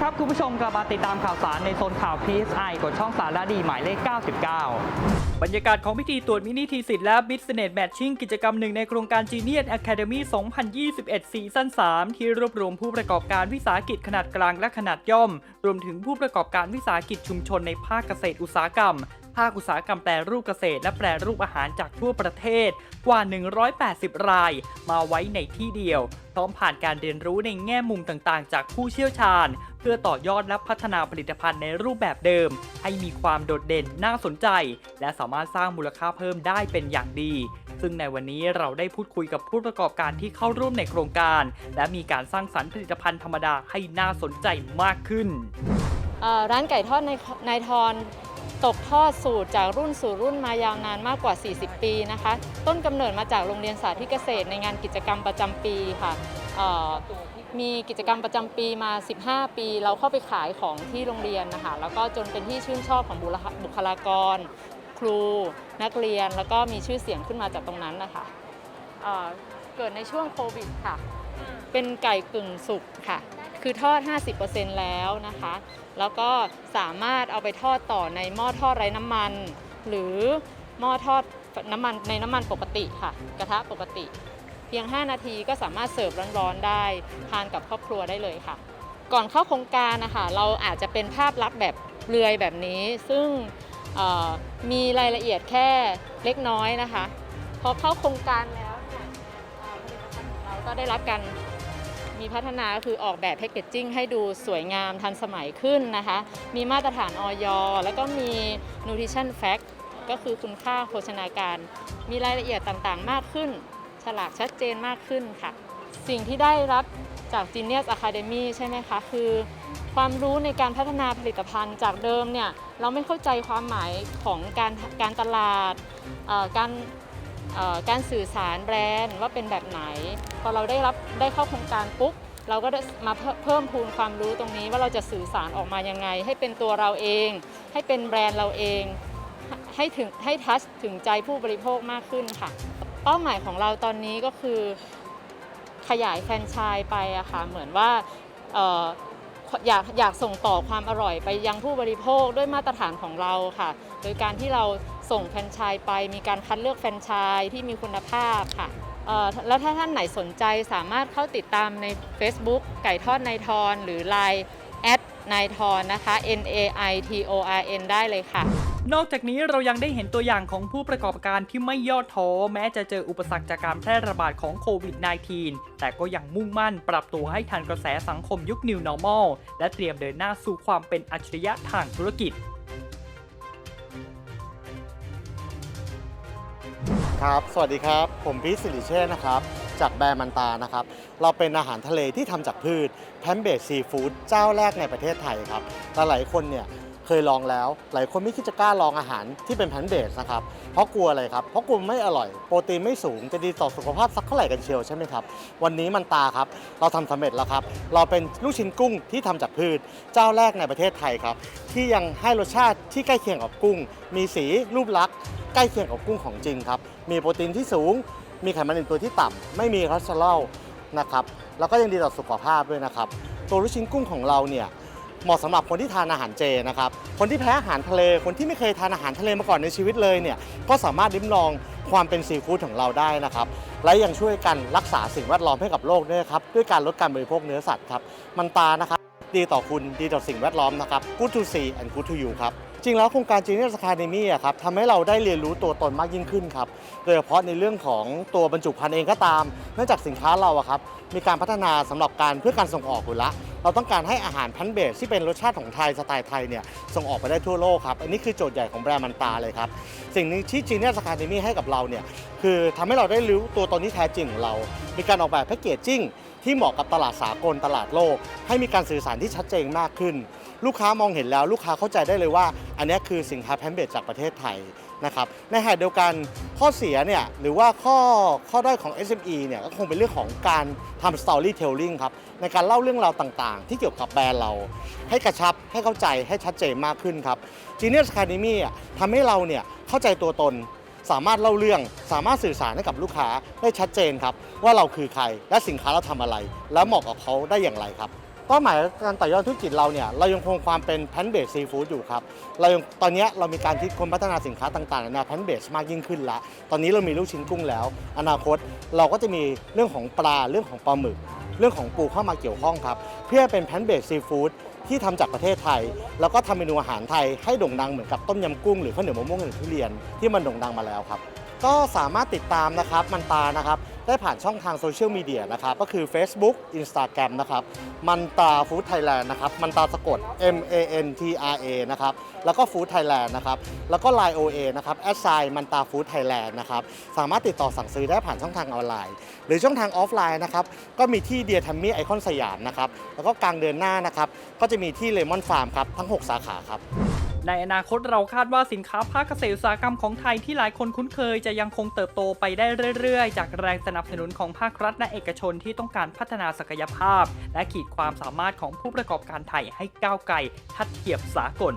ครับ คุณผู้ชมกลับมาติดตามข่าวสารในโซนข่าว PSI กดช่องสารดีหมายเลข 99 บรรยากาศของพิธีตรวจมินิทีสิทธิ์และ Business Matching กิจกรรมหนึ่งในโครงการ Genius Academy 2021 ซีซั่น 3 ที่รวบรวมผู้ประกอบการวิสาหกิจขนาดกลางและขนาดย่อม รวมถึงผู้ประกอบการวิสาหกิจชุมชนในภาคเกษตรอุตสาหกรรม ภาคอุตสาหกรรมแปรรูปเกษตร และแปรรูปอาหารจากทั่วประเทศกว่า 180 ราย มาไว้ในที่เดียว พร้อมผ่านการเรียนรู้ในแง่มุมต่างๆ จากผู้เชี่ยวชาญ เพื่อต่อยอดและพัฒนาผลิตภัณฑ์ในรูปแบบเดิม ให้มีความโดดเด่นน่าสนใจ และสาามารถสร้างมูลค่าเพิ่มได้เป็นอย่างดี ซึ่งในวันนี้เราได้พูดคุยกับผู้ประกอบการที่เข้าร่วมในโครงการ และมีการสร้างสรรค์ผลิตภัณฑ์ธรรมดาให้น่าสนใจมากขึ้น ร้านไก่ทอดในายทอนตกทอดสูตรจากรุ่นสู่รุ่นมายาวนานมากกว่า 40 ปีนะคะ ต้นกำเนิดมาจากโรงเรียนสาธิตเกษตรในงานกิจกรรมประจำปีค่ะมีกิจกรรมประจำปีมา 15 ปี เราเข้าไปขายของที่โรงเรียนนะคะ แล้วก็จนเป็นที่ชื่นชอบของบุคลากร ครู นักเรียนแล้วก็มีชื่อเสียงขึ้นมาจากตรงนั้นนะคะเอ่อเกิดในช่วงโควิดค่ะ เป็นไก่กึ่งสุกค่ะ คือทอด 50%แล้วนะคะ แล้วก็สามารถเอาไปทอดต่อในหม้อทอดไร้น้ำมัน หรือหม้อทอดน้ำมันในน้ำมันปกติค่ะ กระทะปกติ เพียง 5 นาทีก็สามารถเสิร์ฟร้อนๆได้ทานกับครอบครัวได้เลยค่ะ ก่อนเข้าโครงการนะคะเราอาจจะเป็นภาพลักษณ์แบบเปลือยแบบนี้ ซึ่งเอ่อ มีรายละเอียดแค่เล็กน้อยนะคะ พอเข้าโครงการแล้วเนี่ยเอ่อผลิตภัณฑ์ของเราก็ได้รับการมีพัฒนาคือออกแบบแพคเกจจิ้งให้ดูสวยงามทันสมัยขึ้นนะคะ มีมาตรฐานออยแล้วก็มี nutrition fact ก็คือคุณค่าโภชนาการ มีรายละเอียดต่างๆ มากขึ้น ฉลากชัดเจนมากขึ้นค่ะ สิ่งที่ได้รับจาก Genius Academy ใช่ไหมคะ คือ ความรู้ในการพัฒนาผลิตภัณฑ์จากเดิมเนี่ยเราไม่เข้าใจความหมายของการการตลาดการการสื่อสารแบรนด์ว่าเป็นแบบไหน พอเราได้รับได้เข้าโครงการปุ๊บเราก็มาเพิ่มพูนความรู้ตรงนี้ว่าเราจะสื่อสารออกมายังไง ให้เป็นตัวเราเอง ให้เป็นแบรนด์เราเอง ให้ถึงให้ทัชถึงใจผู้บริโภคมากขึ้นค่ะ เป้าหมายของเราตอนนี้ก็คือขยายแฟรนไชส์ไปอะค่ะเหมือนว่า อยากอยากส่งต่อความอร่อยไปยังผู้บริโภคด้วยมาตรฐานของเราค่ะ โดยการที่เราส่งแฟรนไชส์ไปมีการคัดเลือกแฟรนไชส์ที่มีคุณภาพค่ะแล้วถ้าท่านไหนสนใจสามารถเข้าติดตามใน Facebook ไก่ทอดนายทอนหรือ Line แอดนายทอนนะคะ N A I T O R N ได้เลยค่ะ นอกจากนี้เรายังได้เห็นตัวอย่างของผู้ประกอบการที่ไม่ย่อท้อแม้จะเจออุปสรรคจากการแพร่ระบาดของโควิด -19 แต่ก็ยังมุ่งมั่นปรับตัวให้ทันกระแสสังคมยุค New Normal และเตรียมเดินหน้าสู่ความเป็นอัจฉริยะทางธุรกิจครับ สวัสดีครับ ผมพีชสิริเชษนะครับ จากแบรนด์มันตานะครับ เราเป็นอาหารทะเลที่ทำจากพืชแพนเบสซีฟู้ดเจ้าแรกในประเทศไทยครับแต่หลายคนเนี่ย เคยลองแล้ว หลายคนไม่คิดจะกล้าลองอาหารที่เป็นแพนเบสนะครับ เพราะกลัวอะไรครับ เพราะกลัวไม่อร่อย โปรตีนไม่สูงจะดีต่อสุขภาพสักเท่าไหร่กันเชียวใช่ไหมครับ วันนี้มันตาครับ เราทำสำเร็จแล้วครับ เราเป็นลูกชิ้นกุ้งที่ทำจากพืช เจ้าแรกในประเทศไทยครับ ที่ยังให้รสชาติที่ใกล้เคียงกับกุ้ง มีสีรูปลักษณ์ใกล้เคียงกับกุ้งของจริงครับ มีโปรตีนที่สูง มีไขมันในตัวที่ต่ำไม่มีคอเลสเตอรอลนะครับ แล้วก็ยังดีต่อสุขภาพด้วยนะครับ ตัวลูกชิ้นกุ้งของเราเนี่ย เหมาะสำหรับคนที่ทานอาหารเจนะครับคนที่แพ้อาหารทะเลคนที่ไม่เคยทานอาหารทะเลมาก่อนในชีวิตเลยเนี่ยก็สามารถลิ้มลองความเป็นซีฟู้ดของเราได้นะครับ และยังช่วยกันรักษาสิ่งแวดล้อมให้กับโลกด้วยครับด้วยการลดการบริโภคเนื้อสัตว์ครับมันตานะครับ ดีต่อคุณดีต่อสิ่งแวดล้อมนะครับ Good to see and good to you ครับ จริงแล้วโครงการ Genius Academy อะครับทำให้เราได้เรียนรู้ตัวตนมากยิ่งขึ้นครับ โดยเฉพาะในเรื่องของตัวบรรจุภัณฑ์เองก็ตาม เนื่องจากสินค้าเราอะครับมีการพัฒนาสำหรับการเพื่อการส่งออกอยู่ละเราต้องการให้อาหารพันเบสที่เป็นรสชาติของไทยสไตล์ไทยเนี่ยส่งออกไปได้ทั่วโลกครับ อันนี้คือโจทย์ใหญ่ของแบรนด์มันตาเลยครับ สิ่งหนึงที่ Genius Academy ให้กับเราเนี่ยคือทำให้เราได้รู้ตัวตนที่แท้จริงของเรา มีการออกแบบแพคเกจจิ้งที่เหมาะกับตลาดสากลตลาดโลก ให้มีการสื่อสารที่ชัดเจนมากขึ้น ลูกค้ามองเห็นแล้วลูกค้าเข้าใจได้เลยว่า อันนี้คือสินค้าแพนเบสจากประเทศไทยนะครับในขณะเดียวกันข้อเสียเนี่ยหรือว่าข้อข้อด้อยของ SME เนี่ยก็คงเป็นเรื่องของการทำ storytelling ครับในการเล่าเรื่องราวต่างๆ ที่เกี่ยวกับแบรนด์เรา ให้กระชับให้เข้าใจให้ชัดเจนมากขึ้นครับ Genius Academy อ่ทำให้เราเนี่ยเข้าใจตัวตน สามารถเล่าเรื่อง สามารถสื่อสารให้กับลูกค้าได้ชัดเจนครับ ว่าเราคือใครและสินค้าเราทำอะไร และเหมาะกับเขาได้อย่างไรครับ เป้าหมายการต่อยอดธุรกิจเราเนี่ยเรายังคงความเป็นแพนเบสซีฟู้ดอยู่ครับเรายังตอนนี้เรามีการคิดค้นพัฒนาสินค้าต่างๆในแนวแพนเบสมากยิ่งขึ้นละตอนนี้เรามีลูกชิ้นกุ้งแล้ว อนาคตเราก็จะมีเรื่องของปลาเรื่องของปลาหมึก เรื่องของปูเข้ามาเกี่ยวข้องครับ เพื่อเป็นแพนเบสซีฟู้ดที่ทำจากประเทศไทย แล้วก็ทำเมนูอาหารไทยให้โด่งดังเหมือนกับต้มยำกุ้งหรือข้าวเหนียวมะม่วงหรือทุเรียนที่มันโด่งดังมาแล้วครับ ก็สามารถติดตามนะครับมันตานะครับได้ผ่านช่องทางโซเชียลมีเดียนะครับก็คือ Facebook Instagram นะครับมันตาฟู้ดไทยแลนด์นะครับมันตาสะกด M A N T R A นะครับแล้วก็ฟู้ดไทยแลนด์นะครับแล้วก็ Line OA นะครับแอดไซน์มันตาฟู้ดไทยแลนด์นะครับสามารถติดต่อสั่งซื้อได้ผ่านช่องทางออนไลน์ หรือช่องทางออฟไลน์นะครับก็มีที่เดียทัมมี่ไอคอนสยามนะครับแล้วก็กลางเดือนหน้านะครับก็จะมีที่เลมอนฟาร์มครับทั้ง 6 สาขาครับ ในอนาคตเราคาดว่าสินค้าภาคเกษตรอุตสาหกรรมของไทยที่หลายคนคุ้นเคยจะยังคงเติบโตไปได้เรื่อยๆ จากแรงสนับสนุนของภาครัฐและเอกชนที่ต้องการพัฒนาศักยภาพ และขีดความสามารถของผู้ประกอบการไทยให้ก้าวไกลทัดเทียบสากล